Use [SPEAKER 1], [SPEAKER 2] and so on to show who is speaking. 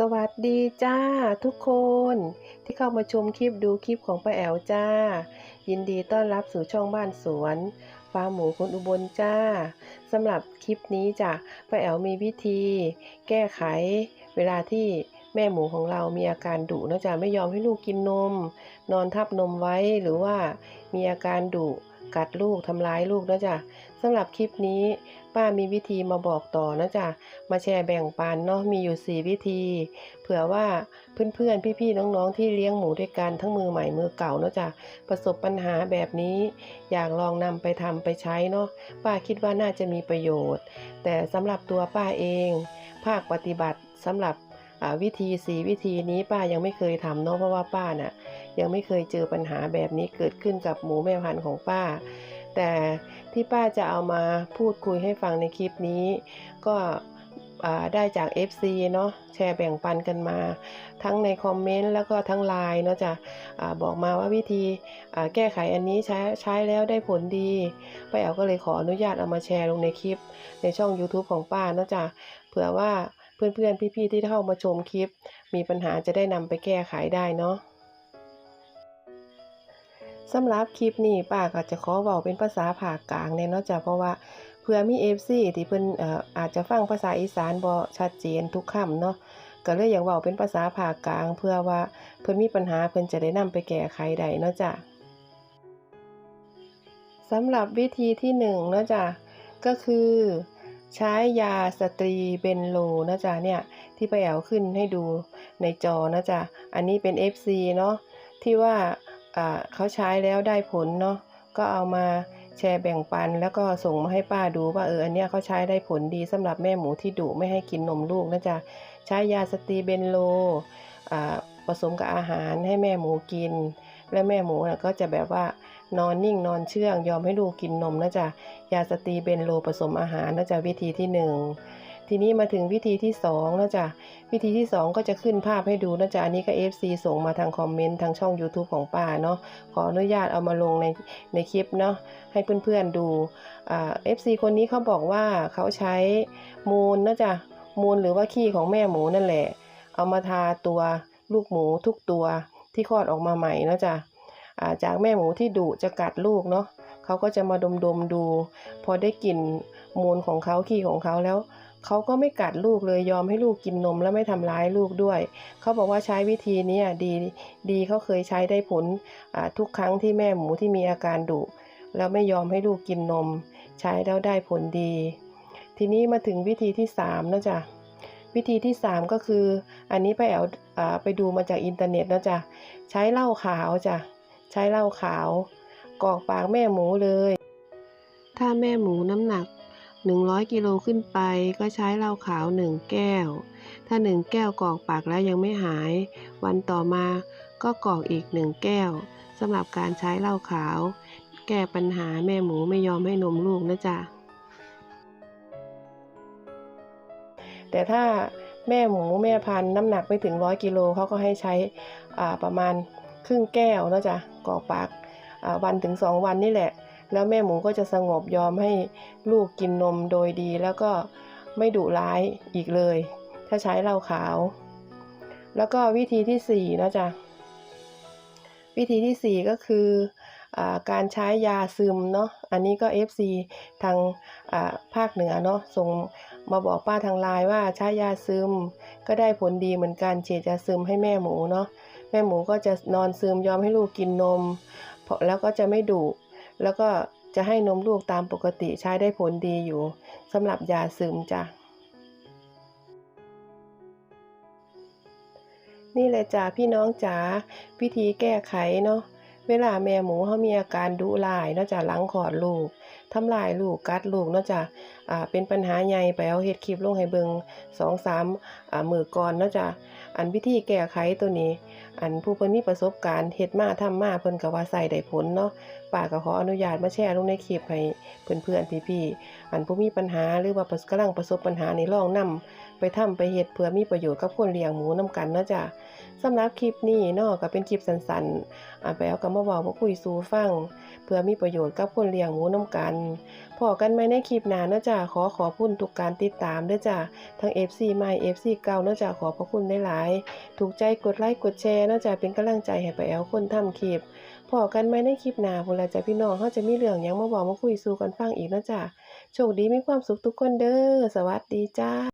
[SPEAKER 1] สวัสดีจ้าทุกคนที่เข้ามาชมคลิปดูคลิปของป้าแอวจ้า ยินดีต้อนรับสู่ช่องบ้านสวนฟาร์มหมูคนอุบลจ้าสำหรับคลิปนี้จ้ะป้าแอวมีวิธี แก้ไข เวลาที่แม่หมูของเรามีอาการดุนะจ๊ะไม่ยอมให้ลูกกินนม นอนทับนมไว้หรือว่ามีอาการดุ กัดลูกทำร้ายลูกนะจ๊ะสำหรับคลิปนี้ป้ามีวิธีมาบอกต่อนะจ๊ะมาแชร์แบ่งปันเนาะมีอยู่ 4 วิธี เผื่อว่าเพื่อนๆ พี่ๆ น้องๆ ที่เลี้ยงหมูด้วยกันทั้งมือใหม่มือเก่าเนาะจ้ะประสบปัญหาแบบนี้ อยากลองนำไปทำไปใช้เนาะป้าคิดว่าน่าจะมีประโยชน์ แต่สำหรับตัวป้าเอง ภาคปฏิบัติสำหรับ วิธีสีวิธีนี้ป้ายังไม่เคยทำเนาะเพราะว่าป้าน่ะยังไม่เคยเจอปัญหาแบบนี้เกิดขึ้นกับหมูแม่พันธุ์ของป้า แต่ที่ป้าจะเอามาพูดคุยให้ฟังในคลิปนี้ ก็ได้จาก FC เนาะแชร์แบ่งปันกันมา ทั้งในคอมเมนต์แล้วก็ทั้งไลน์เนาะจะอาบอกมาว่าวิธีแก้ไขอันนี้ใช้ใช้แล้วได้ผลดีป้าแอ๋วก็เลยขออนุญาตเอามาแชร์ลงในคลิปในช่อง YouTube ของป้าเนาะจะเผื่อว่า เพื่อนๆ พี่ๆ ที่เข้ามาชมคลิป มีปัญหาจะได้นำไปแก้ไขได้เนาะสำหรับคลิปนี้ป้าก็จะขอเว้าเป็นภาษาภาคกลางเนี่ยเนาะจ้ะเพราะว่าเพื่อมี FC ที่เพิ่นอออาจจะฟังภาษาอีสานบ่ชัดเจนทุกคำเนาะก็เลยอยากเว้าเป็นภาษาภาคกลาง เพื่อว่าเพิ่นมีปัญหาเพิ่นจะได้นำไปแก้ไขได้เนาะจ้ะสำหรับวิธีที่1เนาะจ้ะก็คือ ใช้ยาสตรีเบนโลนะจ๊ะเนี่ยที่ป้าแอ๋วขึ้นให้ดูในจอนะจ๊ะอันนี้เป็น FC เนาะที่ว่าเขาใช้แล้วได้ผลเนาะก็เอามาแชร์แบ่งปัน แล้วก็ส่งมาให้ป้าดูว่าเอออันเนี้ยเขาใช้ได้ผลดีสำหรับแม่หมูที่ดุไม่ให้กินนมลูกนะจ๊ะใช้ยาสตรีเบนโลผสมกับอาหารให้แม่หมูกิน และแม่หมูน่ะก็จะแบบว่า นอนนิ่งนอนเชื่อง ยอมให้ลูกกินนมนะจ๊ะยาสตีเบนโลผสมอาหารนะจ๊ะวิธีที่หนึ่งทีนี้มาถึงวิธีที่สองนะจ๊ะวิธีที่สองก็จะขึ้นภาพให้ดูนะจ๊ะอันนี้ก็ FC ส่งมาทางคอมเมนต์ทางช่อง YouTube ของป้าเนาะขออนุญาตเอามาลงในในคลิปเนาะให้เพื่อนๆดูอ่า FC คนนี้เขาบอกว่าเขาใช้มูลนะจ๊ะมูลหรือว่าขี้ของแม่หมูนั่นแหละ เอามาทาตัวลูกหมูทุกตัวที่คลอดออกมาใหม่นะจ๊ะ จากแม่หมูที่ดุจะกัดลูกเนาะเขาก็จะมาดมดมๆดู พอได้กลิ่นมูลของเขาขี้ของเขาแล้วเขาก็ไม่กัดลูกเลยยอมให้ลูกกินนมและไม่ทำร้ายลูกด้วย เขาบอกว่าใช้วิธีนี้ดีดีเขาเคยใช้ได้ผลทุกครั้งที่แม่หมูที่มีอาการดุแล้วไม่ยอมให้ลูกกินนม ใช้แล้วได้ผลดี ทีนี้มาถึงวิธีที่3นะจ๊ะวิธีที่ 3 ก็คือ อันนี้ไปแอวอ่าไปดูมาจากอินเทอร์เน็ตนะจ๊ะใช้เหล้าขาวจ้ะ ใช้เหล้าขาวกรอกปากแม่หมูเลย ถ้าแม่หมูน้ำหนัก 100 กิโลขึ้นไปก็ใช้เหล้าขาว1แก้ว ถ้า1แก้วกรอกปากแล้วยังไม่หาย วันต่อมาก็กรอกอีก1แก้วสำหรับการใช้เหล้าขาว แก้ปัญหาแม่หมูไม่ยอมให้นมลูกนะจ๊ะแต่ถ้าแม่หมูแม่พันธุ์น้ำหนักไม่ถึง100กิโลเขาก็ให้ใช้อ่าประมาณ ครึ่งแก้วนะจ๊ะกอกปากวันถึง2วันนี่แหละ แล้วแม่หมูก็จะสงบยอมให้ลูกกินนมโดยดี แล้วก็ไม่ดุร้ายอีกเลย ถ้าใช้เหล้าขาว แล้วก็วิธีที่สี่นะจ๊ะ วิธีที่สี่ก็คืออการใช้ยาซึมเนาะอันนี้ก็ FC ทางภาคเหนือเนาะส่งมาบอกป้าทางไลน์ว่าใช้ยาซึมก็ได้ผลดีเหมือนกันฉีดยาซึมให้แม่หมูเนาะ แม่หมูก็จะนอนซึมยอมให้ลูกกินนม แล้วก็จะไม่ดุแล้วก็จะให้นมลูกตามปกติใช้ได้ผลดีอยู่สำหรับยาซึมจ้ะนี่แหละจ้ะพี่น้องจ๋าวิธีแก้ไขเนาะเวลาแม่หมูเขามีอาการดุร้ายเนาะจ้ะหลังขอดลูกทำลายลูกกัดลูกเนาะจ้ะเป็นปัญหาใหญ่ไปเอาเฮ็ดคลิปลงให้เบิงสองสามมือก่อนเนาะจ้ะ อันวิธีแก้ไขตัวนี้ อันผู้เพิ่นมีประสบการณ์เฮ็ดมาทำมาเพิ่นก็ว่าใส่ได้ผลเนาะป้าก็ขออนุญาตมาแชร์ลงในคลิปให้เพื่อนๆพี่ๆอันผู้มีปัญหาหรือว่าประสกำลังประสบปัญหาในี่ลองนํไปทำไปเฮ็ดเพื่อมีประโยชน์กับคนเลี้ยงหมูนํกันเนาะจ้ะสำหรับคลิปนี้เนาะก็เป็นคลิปสั้นๆอ่าไปเอาก็มาเว้ามาคุยสู่ฟัง เพื่อมีประโยชน์กับคนเลี้ยงหมูน้ำกันพอกันไหมในคลิปหน้าเนาะจ้ะขอขอบคุณทุกการติดตามเด้อจ้ะทั้ง FC ใหม่ FC เก่าเนาะจ้ะขอพระคุณหลายๆ ถูกใจกดไลค์กดแชร์นาะจ้ะเป็นกำลังใจให้ป้าแอลคนทำคลิปพอกันไหมในคลิปหน้าพุ่นลาจะพี่น้องเขาจะมีเรื่องยังมาบอกมาคุยสู่กันฟังอีกนาะจ๊ะโชคดีมีความสุขทุกคนเด้อสวัสดีจ้า